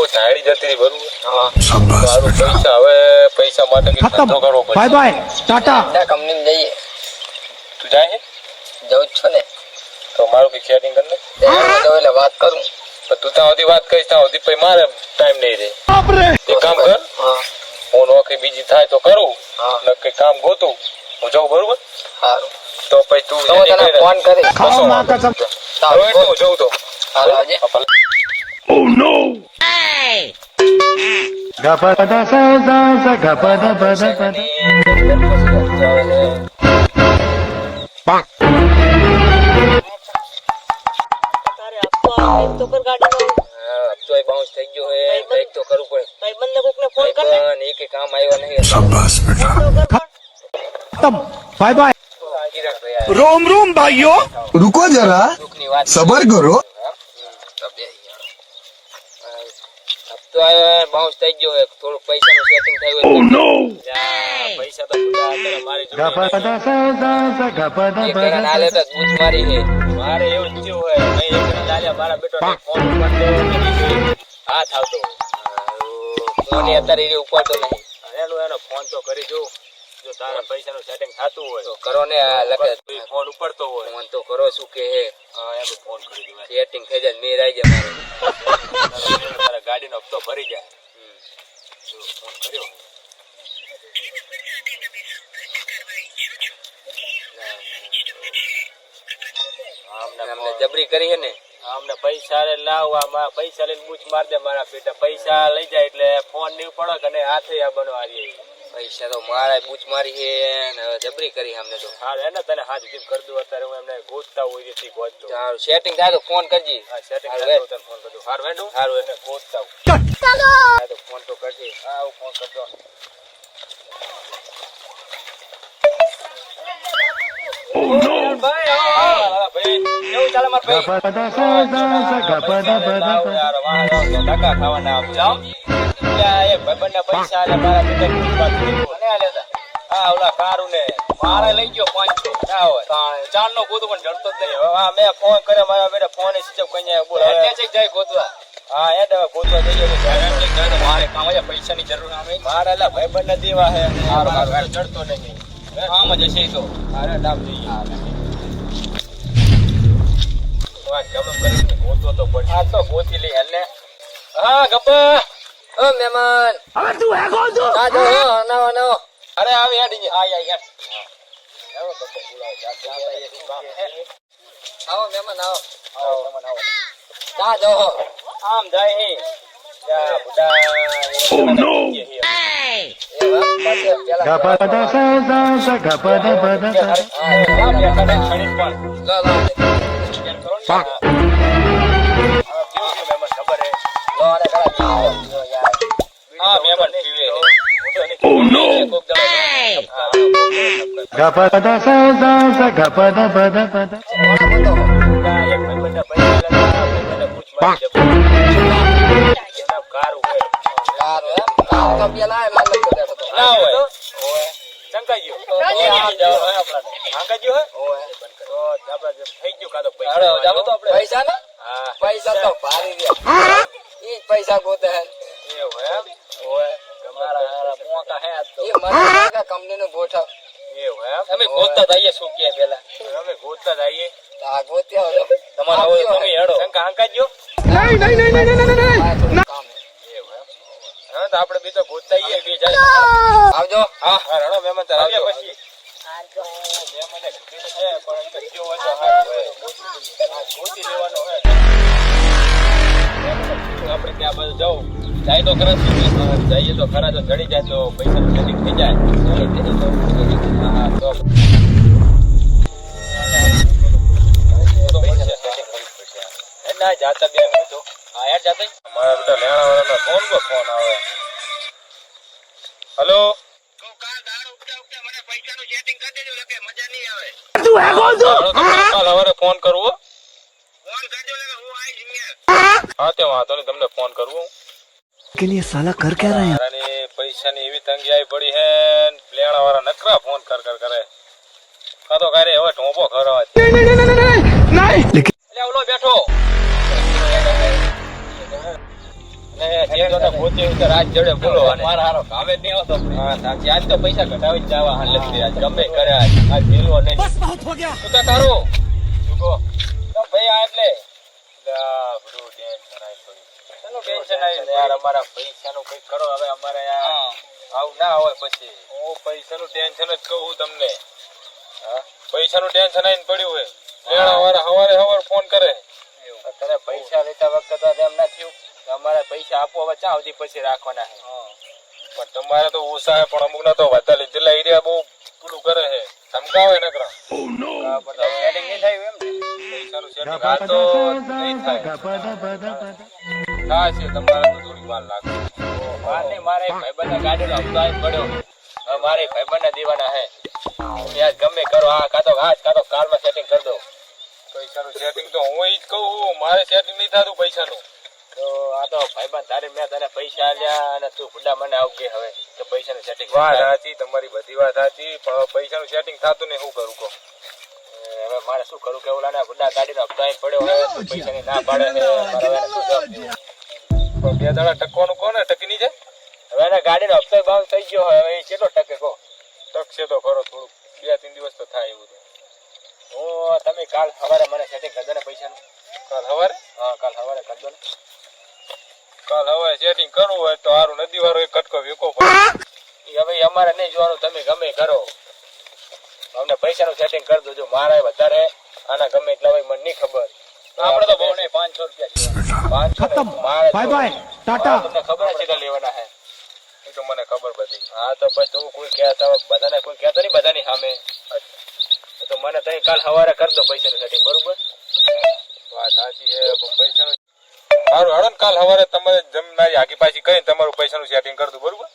બહુ જતી બરોબર પૈસા હવે પૈસા માટે ધંધો કરવો પડશે. Bye bye. ટાટા. ના કંપની જઈએ. તું જાય જાઉં જ છો ને. તો મારું કંઈક સેટિંગ કર ને વાત કરું. તું ત્યાં સુધી વાત કરીશ ત્યાં સુધી પછી મારે ટાઈમ નહીં રહે. એક કામ કર. હું. નોકરી બીજી થાય તો કરું. ને કંઈ કામ ગોતું હું જાઉં બરોબર? સારું. તો પછી તું ફોન કરી જઉં તો. Oh no! Hey! કરવું પડે ભાઈ બંને એક કામ આવ્યો નહીં રોમ રોમ ભાઈઓ રૂકો જરા સબર કરો તો હવે બાઉન્સ થઈ ગયો છે થોડું પૈસા નું સેટિંગ થયું ઓ નો પૈસા તો બધા અત્યારે મારી જોડે નાલે તો ગુજ મારી છે મારે એવું જ થયું હોય મેં એક ને લાલ્યા મારા બેટો ને ફોન ઉપર હા થાવતો ફોન અત્યારે એ ઉપાડતો નહીં અરેલો એનો ફોન તો કરી જોઉં જો તારા પૈસા નું સેટિંગ થતું હોય તો કરો ને આ લખે ફોન ઉપડતો હોય ફોન તો કરો શું કે હે હા એમ ફોન કરી દેવા સેટિંગ થઈ જાય મેર આવી જાય હપ્તો ફરી જાય જો ફોન કર્યો. અમને જબરી કરી હે ને? અમને પૈસા લાવ આમાં પૈસા લઈને બૂચ માર દે મારા બેટા. પૈસા લઈ જાય એટલે ફોન નહીં પડે અને હાથે આ બનવા રહી પૈસા તો મારે બૂચ મારી છે ને જબરી કરી અમને તો. હા એને તને હાથ જીમ કરી દઉં અત્યારે હું એમને ગોતતા હોય છે ગોતતો સારું સેટિંગ થાય તો ફોન કરજી. હા સેટિંગ થાય તો તને ફોન કરજો. સારું હેડું સારું એને ગોતતા હોય. ફોન તો કરજે. હા હું ફોન કરજો ગપદા ગપદા ગપદા ગપદા ગપદા ગપદા ગપદા ગપદા ગપદા ગપદા ના પૈસા આલે મારા બીજા કોઈમાંથી કોને આલે હા ઓલા કારુ ને મારે લઈ ગયો પાંચસો ના હોય. ચાર નો ગોતું પણ જડતો જ નહીં. હા મેં ફોન કર્યો મારા બેટા ફોન એ સિસ્ટમ કઈ બોલ એટલે છે જાય ગોતવા. હા એ તો ગોતવા જઈએ મારે કામ પૈસા ની જરૂર આવે મારે એલા ભાઈ બંધ નથી વાહે મારો મારો ચડતો નહીં. આમ જ હશે તો. અરે નામ જોઈએ ગોતો તો પડશે. આ તો ગોતી લઈ હેલ હા ગપ્પા. Om nama. Apa tuh? Aku tuh. Ada. Nau. Ada apa ya di? Ayah ya. Ya udah kebulan. Om Ada. Om dai. Ya udah. Oh no. Hey. Gapapa dasar saja gapapa pada sa. Pak. જેમ no! Hey! પૈસા પૈસા ને હા તો ભારી રહ્યા પૈસા ગોતે એવું એમ તમારે કંપની નું ગોઠવ. અમે ગોતતા જઈએ શું કે પેલા. અમે ગોતતા જઈએ તમારા તમે હેડો. શંકા હંકાજો. નહીં નહીં આપણે બી તો ગોતતા જઈએ બી આવજો. હા. હા રણો મહેમાન તાર આવજો. પછી આપણે ત્યાં બધું જવું જાય તો ખરા જઈએ તો ખરા તો ચડી જાય તો પૈસા નજીક થઈ જાય. ના ફોન પર ફોન આવે. કરવો હા. તે વાંધો નહીં તમને ફોન કરવું लेकिन ये साला कर क्या रहा है મારાની પૈસાની એવી તંગી આવી પડી હે લેણા વાળા નકરા ફોન કર કર કરે કાં તો કારે હવે ઢોંપો ખરવા नहीं लेकिन એટલે ઓલો બેઠો ને જે જોને પોતે ઉતર રાત જડે બોલો આને. મારા હારો કામે જ નહીં આવતો હા સાચી આજ તો પૈસા ઘટાવી જ જવા હાલ નથી આજ ગમે કરે આજ આજ મેલવો નહીં તું તો તારું ચૂકો તો ભાઈ આ એટલે લા બધું ટેન્શન આવી ટેન્શન આવ્યું યાર અમારા પૈસાનું કંઈક કરો હવે અમારે આવું ના હોય પછી. હું પૈસાનું ટેન્શન જ કહું તમને. હા? પૈસાનું ટેન્શન આવીને પડ્યું હોય. લેણા વાળા હવારે હવારે ફોન કરે. તને પૈસા લેતા વખતે એમ ના થયું અમારે પૈસા આપો હવે ચા સુધી પછી રાખવાના છે? પણ તમારે તો ઓછા પણ અમુક ના તો વધારે લીધેલા એરિયા બહુ પેલું કરે છે. ધમકાવે નકરા. પણ હવે નહીં થાય એમ. માર દેવાના હે યાર ગમે કરો હા કાતો કાતો કાલમાં સેટિંગ કરી દો પૈસાનું સેટિંગ તો હું જ કહું મારે સેટિંગ નહીં થતું પૈસાનું. તો આ તો ભાઈબંધ તારે મેં તને પૈસા આલ્યા અને તું બુડા મને આવું કે હવે તો પૈસાનું સેટિંગ વાત સાચી તમારી બધી વાત સાચી પણ પૈસાનું સેટિંગ થતું ને શું કરું કહો. હવે મારે શું કરું કે ઓલાના ગુડા ગાડીનો હપ્તા આવી પડ્યો હવે પૈસા પૈસાની ના પાડે છે બે દાડા ટકવાનું કહો ને ટકી નહીં હવે એના ગાડીનો હપ્તો ભાવ થઈ ગયો હોય હવે એ કેટલો ટકે કહો? ટકશે તો ખરો થોડુંક. બે ત્રણ દિવસ તો થાય એવું તો. હું તમે કાલ સવારે મને સેટિંગ કરી દો ને પૈસાનું. કાલ સવારે? હા કાલ સવારે કરી દો ને. કાલ હવે સેટિંગ કરવું હોય તો સારું નદી વાળો એક કટકો વેકો પડે. હવે અમારે નહીં જોવાનું તમે ગમે કરો. અમને પૈસાનું સેટિંગ કરી દેજો મારા વધારે આના ગમે એટલા હોય મને નહીં ખબર. આપણે તો બહુ નહીં પાંચસો રૂપિયા પાંચસો બાય બાય. ટાટા. તમને ખબર છે લેવાના હે. એ તો મને ખબર બધી હા તો પછી તું કોઈ કહેતા બધાને કોઈ કહેતો નહીં બધાની સામે. તો મને તઈ કાલ સવારે કરી દો પૈસાનું સેટિંગ બરોબર? વાત સાચી છે પૈસા પૈસાનું સારું હાલો કાલ સવારે તમારે જમનારી આગી પાછી કહીને તમારું પૈસાનું સેટિંગ કરી દઉં બરોબર?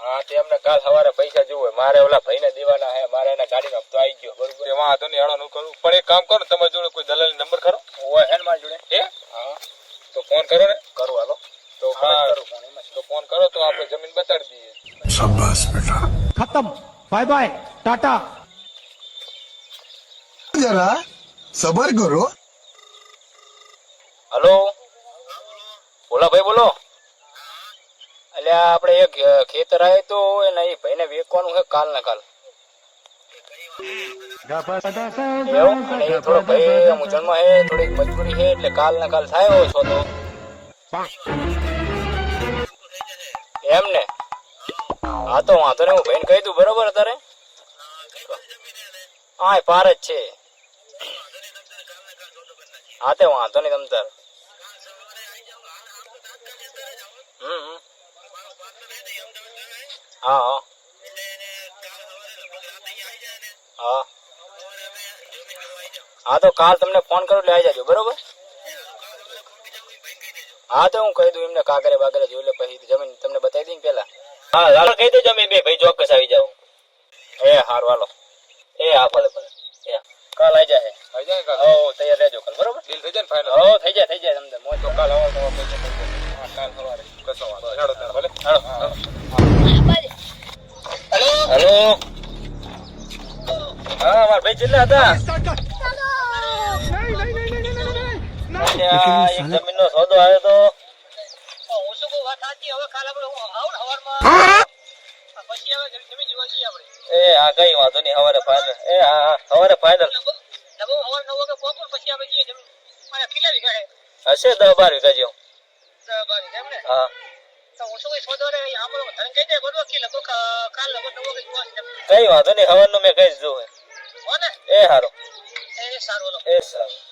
હા તે કાલ સવારે પૈસા જોવે મારે ઓલા ભાઈને દેવાના હે મારે એના ગાડીનો હપ્તો આવી ગયો. બરોબર? એમાં વાંધો નહીં હેડો કરું. પણ એક કામ કરો તમારી જોડે કોઈ દલાલ નંબર ખરો? હોય જોડે. હે? હા. તો ફોન કરો ને. કરો હાલો. તો ફોન કરો તો આપણે જમીન બતાડી દઈએ. ટાટા સબર કરો. હલો. બોલા ભાઈ બોલો. અલ્યા આપણે એક ખેતર આવ્યું તો, એને એ ભાઈને વેચવાનું છે કાલ ને કાલ. થોડો ભાઈ મૂંઝવણમાં છે, થોડીક મજબૂરી છે, એટલે કાલ ને કાલ થાય છો તો એમ ને? હા તો વાંધો નહીં, હું ભાઈને કહી દઉં, બરોબર તારે હા પાર જ છે. હા તે વાંધો નહીં તમ તાર. હા હા. હા. હા તો કાલ તમને ફોન કરું એટલે આવી જાજો બરોબર? હા તો હું કહી દઉં એમને કાગરે બાગરે જોઈ લે પછી જમીન તમને બતાવી દઈ પેલા હા હાલો કહી દેજો જમીન બે ભાઈ ચોક્કસ આવી જાવ એ હાર વાલો એ હા ભલે ભલે. કાલ આવી જાય થઈ જાય કાલ? હો તૈયાર રહેજો કાલ બરોબર? ડીલ થઈ જાય ને ફાઇનલ હો થઈ જાય થઈ જાય તમને મોજ. તો કાલ આવો હા કાલ સવારે કસો વાંધો હેડો ભલે. હાલો હેલો હા મારા ભાઈ છેલ્લે હતા અલ્યા, એક જમીનનો સોદો આવ્યો તો હું શું કહું વાત સાચી હવે કાલે આપણે હું આવું ને પછી હવે જમીન જોવા જઈએ આપણે એ હા કઈ વાંધો નહીં હવારે ફાઇનલ એ હા હવારે ફાઇનલ કેટલા હશે દસ બાર વીઘા જેવું. ને હા. તો સોદો કઈ વાંધો નહીં હવારનું મેં કઈ જ ને એ હારું. એ સારું એ સારું.